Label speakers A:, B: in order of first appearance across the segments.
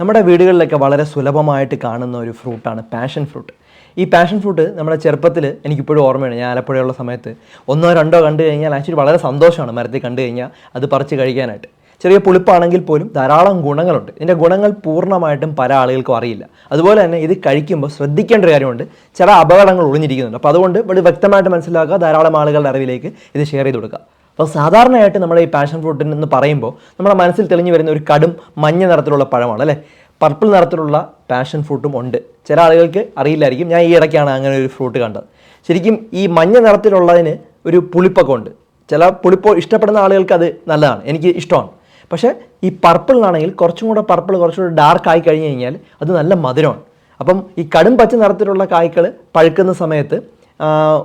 A: നമ്മുടെ വീടുകളിലൊക്കെ വളരെ സുലഭമായിട്ട് കാണുന്ന ഒരു ഫ്രൂട്ടാണ് പാഷൻ ഫ്രൂട്ട്. ഈ പാഷൻ ഫ്രൂട്ട് നമ്മുടെ ചെറുപ്പത്തിൽ എനിക്കിപ്പോഴും ഓർമ്മയാണ് ഞാൻ ആലപ്പുഴയുള്ള സമയത്ത് ഒന്നോ രണ്ടോ കണ്ടു കഴിഞ്ഞാൽ ആക്ച്വലി വളരെ സന്തോഷമാണ് മരത്തിൽ കണ്ടു കഴിഞ്ഞാൽ അത് പറിച്ച് കഴിക്കാനായിട്ട്. ചെറിയ പുളിപ്പാണെങ്കിൽ പോലും ധാരാളം ഗുണങ്ങളുണ്ട്. ഇതിന്റെ ഗുണങ്ങൾ പൂർണമായിട്ടും പല ആളുകൾക്കും അറിയില്ല. അതുപോലെ തന്നെ ഇത് കഴിക്കുമ്പോൾ ശ്രദ്ധിക്കേണ്ട ഒരു കാര്യമുണ്ട്. ചില അപകടങ്ങൾ ഒളിഞ്ഞിരിക്കുന്നുണ്ട്. അപ്പോൾ അതുകൊണ്ട് ഇവിടെ വ്യക്തമായിട്ട് മനസ്സിലാക്കുക ധാരാളം ആളുകളുടെ അറിവിലേക്ക് ഇത് ഷെയർ ചെയ്ത് കൊടുക്കുക. അപ്പോൾ സാധാരണയായിട്ട് നമ്മൾ ഈ പാഷൻ ഫ്രൂട്ടിൻ എന്ന് പറയുമ്പോൾ നമ്മുടെ മനസ്സിൽ തെളിഞ്ഞു വരുന്ന ഒരു കടും മഞ്ഞ നിറത്തിലുള്ള പഴമാണ് അല്ലേ? പർപ്പിൾ നിറത്തിലുള്ള പാഷൻ ഫ്രൂട്ടും ഉണ്ട്. ചില ആളുകൾക്ക് അറിയില്ലായിരിക്കും. ഞാൻ ഈ ഇടയ്ക്കാണ് അങ്ങനെ ഒരു ഫ്രൂട്ട് കണ്ടത്. ശരിക്കും ഈ മഞ്ഞ നിറത്തിലുള്ളതിന് ഒരു പുളിപ്പൊക്കെ ഉണ്ട്. ചില പുളിപ്പ് ഇഷ്ടപ്പെടുന്ന ആളുകൾക്ക് അത് നല്ലതാണ്. എനിക്ക് ഇഷ്ടമാണ്. പക്ഷേ ഈ പർപ്പിളിനാണെങ്കിൽ കുറച്ചും കൂടെ പർപ്പിൾ കുറച്ചുകൂടെ ഡാർക്ക് ആയി കഴിഞ്ഞ് കഴിഞ്ഞാൽ അത് നല്ല മധുരമാണ്. അപ്പം ഈ കടും പച്ച നിറത്തിലുള്ള കായ്കൾ പഴുക്കുന്ന സമയത്ത്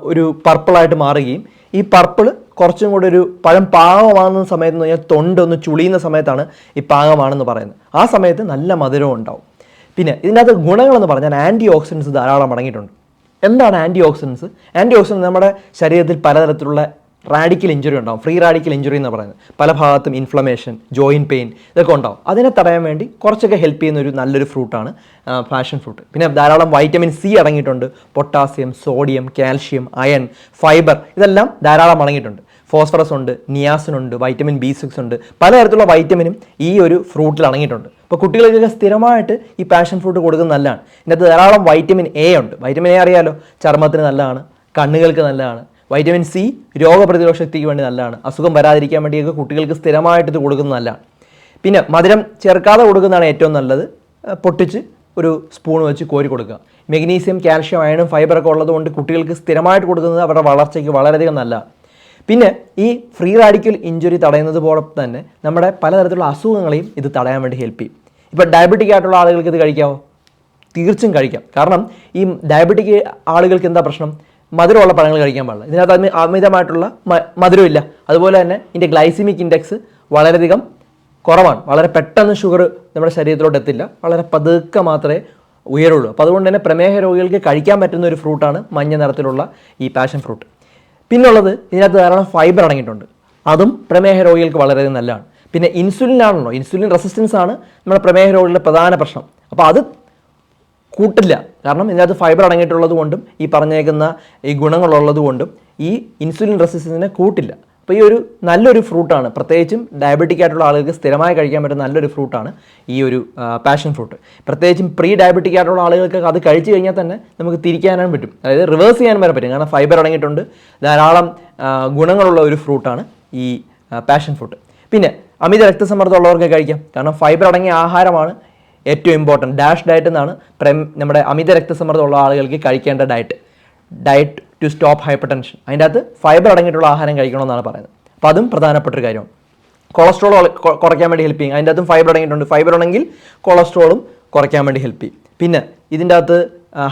A: ഒരു പർപ്പിളായിട്ട് മാറുകയും ഈ പർപ്പിൾ കുറച്ചും കൂടെ ഒരു പഴം പാകമാകുന്ന സമയത്ത് എന്ന് പറഞ്ഞാൽ തൊണ്ടൊന്ന് ചുളിയുന്ന സമയത്താണ് ഈ പാകമാണെന്ന് പറയുന്നത്. ആ സമയത്ത് നല്ല മധുരവും ഉണ്ടാവും. പിന്നെ ഇതിനകത്ത് ഗുണങ്ങളെന്ന് പറഞ്ഞാൽ ആന്റി ഓക്സിഡൻസ് ധാരാളം അടങ്ങിയിട്ടുണ്ട്. എന്താണ് ആന്റി ഓക്സിഡൻസ് ആന്റി ഓക്സിഡൻസ് നമ്മുടെ ശരീരത്തിൽ പലതരത്തിലുള്ള റാഡിക്കൽ ഇഞ്ചുറി ഉണ്ടാവും. ഫ്രീ റാഡിക്കൽ ഇഞ്ചുറി എന്ന് പറയുന്നത്. പല ഭാഗത്തും ഇൻഫ്ലമേഷൻ ജോയിന്റ് പെയിൻ ഇതൊക്കെ ഉണ്ടാവും. അതിനെ തടയാൻ വേണ്ടി കുറച്ചൊക്കെ ഹെൽപ്പ് ചെയ്യുന്ന ഒരു നല്ലൊരു ഫ്രൂട്ടാണ് പാഷൻ ഫ്രൂട്ട് പിന്നെ ധാരാളം വൈറ്റമിൻ സി അടങ്ങിയിട്ടുണ്ട്. Potassium sodium calcium iron fibre ഇതെല്ലാം ധാരാളം അടങ്ങിയിട്ടുണ്ട്. ഫോസ്ഫറസ് ഉണ്ട് നിയാസിൻ ഉണ്ട് വൈറ്റമിൻ ബി സിക്സ് ഉണ്ട്. പലതരത്തിലുള്ള വൈറ്റമിനും ഈ ഒരു ഫ്രൂട്ടിൽ അടങ്ങിയിട്ടുണ്ട്. അപ്പോൾ കുട്ടികൾക്കൊക്കെ സ്ഥിരമായിട്ട് ഈ പാഷൻ ഫ്രൂട്ട് കൊടുക്കുന്നത് നല്ലതാണ്. ഇതിനകത്ത് ധാരാളം വൈറ്റമിൻ എ ഉണ്ട്. വൈറ്റമിൻ എ അറിയാലോ? ചർമ്മത്തിന് നല്ലതാണ് കണ്ണുകൾക്ക് നല്ലതാണ് വൈറ്റമിൻ സി രോഗപ്രതിരോധ ശക്തിക്ക് വേണ്ടി നല്ലതാണ്. അസുഖം വരാതിരിക്കാൻ വേണ്ടിയൊക്കെ കുട്ടികൾക്ക് സ്ഥിരമായിട്ട് ഇത് കൊടുക്കുന്നത് നല്ലതാണ്. പിന്നെ മധുരം ചേർക്കാതെ കൊടുക്കുന്നതാണ് ഏറ്റവും നല്ലത്. പൊട്ടിച്ച് ഒരു സ്പൂൺ വെച്ച് കോരി കൊടുക്കുക. മെഗ്നീഷ്യം കാൽഷ്യം അയണും ഫൈബറൊക്കെ ഉള്ളതുകൊണ്ട് കുട്ടികൾക്ക് സ്ഥിരമായിട്ട് കൊടുക്കുന്നത് അവരുടെ വളർച്ചയ്ക്ക് വളരെയധികം നല്ലതാണ്. പിന്നെ ഈ ഫ്രീ റാഡിക്കൽ ഇഞ്ചുറി തടയുന്നത് പോലെ തന്നെ നമ്മുടെ പലതരത്തിലുള്ള അസുഖങ്ങളെയും ഇത് തടയാൻ വേണ്ടി ഹെൽപ്പ് ചെയ്യും. ഇപ്പോൾ ഡയബറ്റിക് ആയിട്ടുള്ള ആളുകൾക്ക് ഇത് കഴിക്കാമോ തീർച്ചയായും കഴിക്കാം. കാരണം ഈ ഡയബറ്റിക് ആളുകൾക്ക് എന്താ പ്രശ്നം? മധുരമുള്ള പഴങ്ങൾ കഴിക്കാൻ പാടില്ല. ഇതിനകത്ത് അമി- അമിതമായിട്ടുള്ള മധുരമില്ല. അതുപോലെ തന്നെ ഇതിന്റെ ഗ്ലൈസിമിക് ഇൻഡെക്സ് വളരെയധികം കുറവാണ്. വളരെ പെട്ടെന്ന് ഷുഗർ നമ്മുടെ ശരീരത്തിലോട്ട് എത്തില്ല. വളരെ പതുക്കെ മാത്രമേ ഉയരുള്ളൂ. അപ്പോൾ അതുകൊണ്ട് തന്നെ പ്രമേഹ രോഗികൾക്ക് കഴിക്കാൻ പറ്റുന്ന ഒരു ഫ്രൂട്ടാണ് മഞ്ഞ നിറത്തിലുള്ള ഈ പാഷൻ ഫ്രൂട്ട്. പിന്നുള്ളത് ഇതിനകത്ത് ധാരാളം ഫൈബർ അടങ്ങിയിട്ടുണ്ട്. അതും പ്രമേഹ രോഗികൾക്ക് വളരെയധികം നല്ലതാണ്. പിന്നെ ഇൻസുലിൻ ആണല്ലോ. ഇൻസുലിൻ റെസിസ്റ്റൻസ് ആണ് നമ്മുടെ പ്രമേഹ രോഗികളുടെ പ്രധാന പ്രശ്നം. അപ്പോൾ അത് കൂട്ടില്ല. കാരണം ഇതിനകത്ത് ഫൈബർ അടങ്ങിയിട്ടുള്ളത് കൊണ്ടും ഈ പറഞ്ഞേക്കുന്ന ഈ ഗുണങ്ങളുള്ളത് കൊണ്ടും ഈ ഇൻസുലിൻ റെസിസ്റ്റൻസിനെ കൂട്ടില്ല. അപ്പോൾ ഈ ഒരു നല്ലൊരു ഫ്രൂട്ടാണ് പ്രത്യേകിച്ചും ഡയബറ്റിക് ആയിട്ടുള്ള ആളുകൾക്ക് സ്ഥിരമായി കഴിക്കാൻ പറ്റുന്ന നല്ലൊരു ഫ്രൂട്ടാണ് ഈ ഒരു പാഷൻ ഫ്രൂട്ട് പ്രത്യേകിച്ചും പ്രീ ഡയബറ്റിക് ആയിട്ടുള്ള ആളുകൾക്ക് അത് കഴിച്ചു കഴിഞ്ഞാൽ തന്നെ നമുക്ക് തിരിക്കാനും പറ്റും. അതായത് റിവേഴ്സ് ചെയ്യാൻ വരെ പറ്റും. കാരണം ഫൈബർ അടങ്ങിയിട്ടുണ്ട്. ധാരാളം ഗുണങ്ങളുള്ള ഒരു ഫ്രൂട്ടാണ് ഈ പാഷൻ ഫ്രൂട്ട് പിന്നെ അമിത രക്തസമ്മർദ്ദം ഉള്ളവർക്ക് കഴിക്കാം. കാരണം ഫൈബർ അടങ്ങിയ ആഹാരമാണ് ഏറ്റവും ഇമ്പോർട്ടന്റ് ഡാഷ് ഡയറ്റ് എന്നാണ് പ്രേം നമ്മുടെ അമിത രക്തസമ്മർദ്ദമുള്ള ആളുകൾക്ക് കഴിക്കേണ്ട diet diet to stop hypertension അതിന്റെ അകത്ത് ഫൈബർ അടങ്ങിയിട്ടുള്ള ആഹാരം കഴിക്കണമെന്നാണ് പറയുന്നത്. അപ്പോൾ അതും പ്രധാനപ്പെട്ട ഒരു കാര്യമാണ് കൊളസ്ട്രോൾ കുറയ്ക്കാൻ വേണ്ടി ഹെൽപ്പ് ചെയ്യും. അതിന്റെ അകത്തും ഫൈബർ അടങ്ങിയിട്ടുണ്ട്. ഫൈബർ ഉണ്ടെങ്കിൽ കൊളസ്ട്രോളും കുറയ്ക്കാൻ വേണ്ടി ഹെൽപ്പ് ചെയ്യും. പിന്നെ ഇതിന്റെ അകത്ത്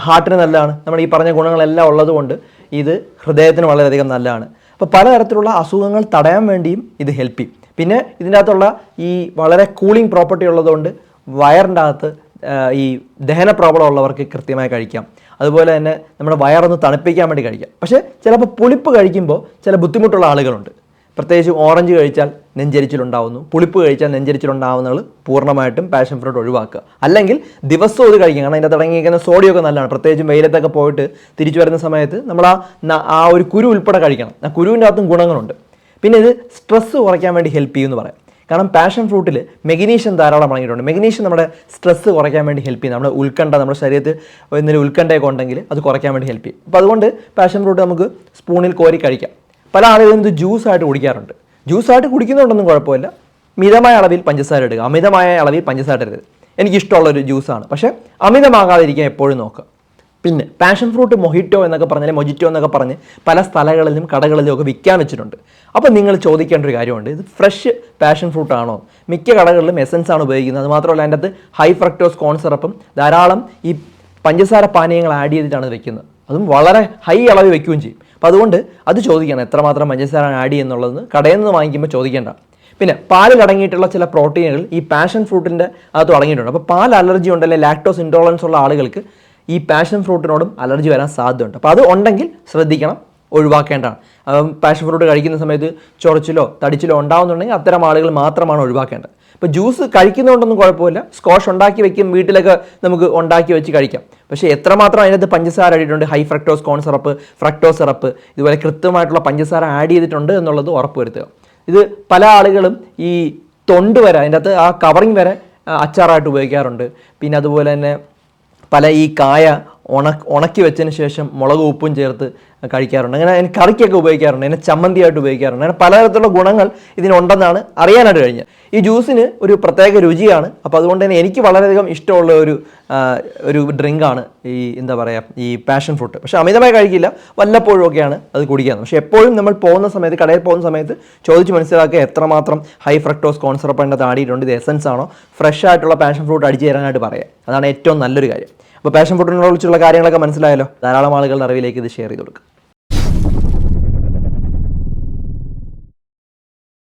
A: ഹാർട്ടിന് നല്ലതാണ്. നമ്മൾ ഈ പറഞ്ഞ ഗുണങ്ങളെല്ലാം ഉള്ളതുകൊണ്ട് ഇത് ഹൃദയത്തിന് വളരെയധികം നല്ലതാണ്. അപ്പോൾ പലതരത്തിലുള്ള അസുഖങ്ങൾ തടയാൻ വേണ്ടിയും ഇത് ഹെൽപ്പ് ചെയ്യും. പിന്നെ ഇതിന്റെ അകത്തുള്ള ഈ വളരെ കൂളിംഗ് പ്രോപ്പർട്ടി ഉള്ളതുകൊണ്ട് വയറിന്റെ അകത്ത് ഈ ദഹന പ്രോബ്ലം ഉള്ളവർക്ക് കൃത്യമായി കഴിക്കാം. അതുപോലെ തന്നെ നമ്മുടെ വയറൊന്ന് തണുപ്പിക്കാൻ വേണ്ടി കഴിക്കാം. പക്ഷേ ചിലപ്പോൾ പുളിപ്പ് കഴിക്കുമ്പോൾ ചില ബുദ്ധിമുട്ടുള്ള ആളുകളുണ്ട്. പ്രത്യേകിച്ച് ഓറഞ്ച് കഴിച്ചാൽ നെഞ്ചരിച്ചിലുണ്ടാവുന്നു. പുളിപ്പ് കഴിച്ചാൽ നെഞ്ചരിച്ചിലുണ്ടാവുന്നത് പൂർണമായിട്ടും പാഷൻ ഫ്രൂട്ട് ഒഴിവാക്കുക. അല്ലെങ്കിൽ ദിവസവും ഇത് കഴിക്കുക കാരണം അതിന്റെ തുടങ്ങിയിരിക്കുന്ന സോഡിയൊക്കെ നല്ലതാണ്. പ്രത്യേകിച്ചും വെയിലത്തൊക്കെ പോയിട്ട് തിരിച്ചു വരുന്ന സമയത്ത് നമ്മൾ ആ ആ ഒരു കുരു ഉൾപ്പെടെ കഴിക്കണം. ആ കുരുവിന്റെ അകത്തും ഗുണങ്ങളുണ്ട്. പിന്നെ ഇത് സ്ട്രെസ്സ് കുറയ്ക്കാൻ വേണ്ടി ഹെൽപ്പ് ചെയ്യുമെന്ന് പറയാം. കാരണം പാഷൻ ഫ്രൂട്ടിൽ മെഗ്നീഷ്യം ധാരാളം അടങ്ങിയിട്ടുണ്ട്. മെഗ്നീഷ്യം നമ്മുടെ സ്ട്രെസ്സ് കുറയ്ക്കാൻ വേണ്ടി ഹെൽപ്പ് ചെയ്യും. നമ്മുടെ ഉത്കണ്ഠ നമ്മുടെ ശരീരത്തിൽ എന്തെങ്കിലും ഉത്കണ്ഠയൊക്കെ ഉണ്ടെങ്കിൽ അത് കുറയ്ക്കാൻ വേണ്ടി ഹെൽപ്പ് ചെയ്യും. അപ്പോൾ അതുകൊണ്ട് പാഷൻ ഫ്രൂട്ട് നമുക്ക് സ്പൂണിൽ കോരി കഴിക്കാം. പല ആളുകളും ഇത് ജ്യൂസായിട്ട് കുടിക്കാറുണ്ട്. ജ്യൂസായിട്ട് കുടിക്കുന്നുണ്ടൊന്നും കുഴപ്പമില്ല. മിതമായ അളവിൽ പഞ്ചസാര ഇടുക അമിതമായ അളവിൽ പഞ്ചസാര ഇടരുത് എനിക്കിഷ്ടമുള്ളൊരു ജ്യൂസാണ് പക്ഷേ അമിതമാകാതിരിക്കാൻ എപ്പോഴും നോക്കുക. പിന്നെ പാഷൻ ഫ്രൂട്ട് മൊഹിറ്റോ എന്നൊക്കെ പറഞ്ഞാൽ മൊജിറ്റോ എന്നൊക്കെ പറഞ്ഞ് പല സ്ഥലങ്ങളിലും കടകളിലും ഒക്കെ വിൽക്കാൻ വെച്ചിട്ടുണ്ട്. അപ്പോൾ നിങ്ങൾ ചോദിക്കേണ്ട ഒരു കാര്യമുണ്ട്. ഇത് ഫ്രഷ് പാഷൻ ഫ്രൂട്ട് ആണോ? മിക്ക കടകളിലും എസൻസ് ആണ് ഉപയോഗിക്കുന്നത്. അത് മാത്രമല്ല അതിന്റെ അകത്ത് ഹൈ ഫ്രക്ടോസ് കോൺ സിറപ്പും ധാരാളം ഈ പഞ്ചസാര പാനീയങ്ങൾ ആഡ് ചെയ്തിട്ടാണ് വെക്കുന്നത്. അതും വളരെ ഹൈ അളവിൽ വെക്കുകയും ചെയ്യും. അപ്പോൾ അതുകൊണ്ട് അത് ചോദിക്കണം എത്രമാത്രം പഞ്ചസാര ആഡ് ചെയ്യുന്നുള്ളതെന്ന് കടയിൽ നിന്ന് വാങ്ങിക്കുമ്പോൾ ചോദിക്കേണ്ട. പിന്നെ പാലിൽ അടങ്ങിയിട്ടുള്ള ചില പ്രോട്ടീനുകൾ ഈ പാഷൻ ഫ്രൂട്ടിന്റെ അകത്ത് അടങ്ങിയിട്ടുണ്ട്. അപ്പോൾ പാൽ അലർജി ഉണ്ടല്ലേ ലാക്ടോസ് ഇൻടോളറൻസ് ഉള്ള ആളുകൾക്ക് ഈ പാഷൻ ഫ്രൂട്ടിനോടും അലർജി വരാൻ സാധ്യതയുണ്ട്. അപ്പോൾ അത് ഉണ്ടെങ്കിൽ ശ്രദ്ധിക്കണം ഒഴിവാക്കേണ്ടതാണ്. പാഷൻ ഫ്രൂട്ട് കഴിക്കുന്ന സമയത്ത് ചൊറച്ചിലോ തടിച്ചിലോ ഉണ്ടാവുന്നുണ്ടെങ്കിൽ അത്തരം ആളുകൾ മാത്രമാണ് ഒഴിവാക്കേണ്ടത്. ഇപ്പോൾ ജ്യൂസ് കഴിക്കുന്നതുകൊണ്ടൊന്നും കുഴപ്പമില്ല. സ്കോഷ് ഉണ്ടാക്കി വെക്കും വീട്ടിലൊക്കെ നമുക്ക് ഉണ്ടാക്കി വെച്ച് കഴിക്കാം. പക്ഷേ എത്രമാത്രം അതിനകത്ത് പഞ്ചസാര ആഡിയിട്ടുണ്ട് high fructose corn syrup fructose syrup ഇതുപോലെ കൃത്യമായിട്ടുള്ള പഞ്ചസാര ആഡ് ചെയ്തിട്ടുണ്ട് എന്നുള്ളത് ഉറപ്പുവരുത്തുക. ഇത് പല ആളുകളും ഈ തൊണ്ട് വരെ അതിന്റെ അകത്ത് ആ കവറിങ് വരെ അച്ചാറായിട്ട് ഉപയോഗിക്കാറുണ്ട്. പിന്നെ അതുപോലെ തന്നെ പല ഈ കായ ഉണ ഉണക്കി വെച്ചതിന് ശേഷം മുളക് ഉപ്പും ചേർത്ത് കഴിക്കാറുണ്ട്. അങ്ങനെ അതിന് കറിക്കൊക്കെ ഉപയോഗിക്കാറുണ്ട്. അതിനെ ചമ്മന്തിയായിട്ട് ഉപയോഗിക്കാറുണ്ട്. അങ്ങനെ പലതരത്തിലുള്ള ഗുണങ്ങൾ ഇതിനുണ്ടെന്നാണ് അറിയാനായിട്ട് കഴിഞ്ഞത്. ഈ ജ്യൂസിന് ഒരു പ്രത്യേക രുചിയാണ്. അപ്പോൾ അതുകൊണ്ട് തന്നെ എനിക്ക് വളരെയധികം ഇഷ്ടമുള്ള ഒരു ഒരു ഡ്രിങ്കാണ് ഈ എന്താ പറയുക ഈ പാഷൻ ഫ്രൂട്ട്. പക്ഷേ അമിതമായി കഴിക്കില്ല. വല്ലപ്പോഴും ഒക്കെയാണ് അത് കുടിക്കുന്നത് പക്ഷേ എപ്പോഴും നമ്മൾ പോകുന്ന സമയത്ത് കടയിൽ പോകുന്ന സമയത്ത് ചോദിച്ച് മനസ്സിലാക്കുക എത്രമാത്രം ഹൈ ഫ്രക്ടോസ് കോൺസെറപ്പ് താടിയിട്ടുണ്ട് ഇത് എസൻസ് ആണോ ഫ്രഷ് ആയിട്ടുള്ള പാഷൻ ഫ്രൂട്ട് അടിച്ചു തരാനായിട്ട് പറയാം. അതാണ് ഏറ്റവും നല്ലൊരു കാര്യം. അപ്പോൾ പാഷൻ ഫുഡിനെ കുറിച്ചുള്ള കാര്യങ്ങളൊക്കെ മനസ്സിലായല്ലോ? ധാരാളം ആളുകളുടെ അറിവിലേക്ക് ഇത് ഷെയർ ചെയ്ത് കൊടുക്കുക.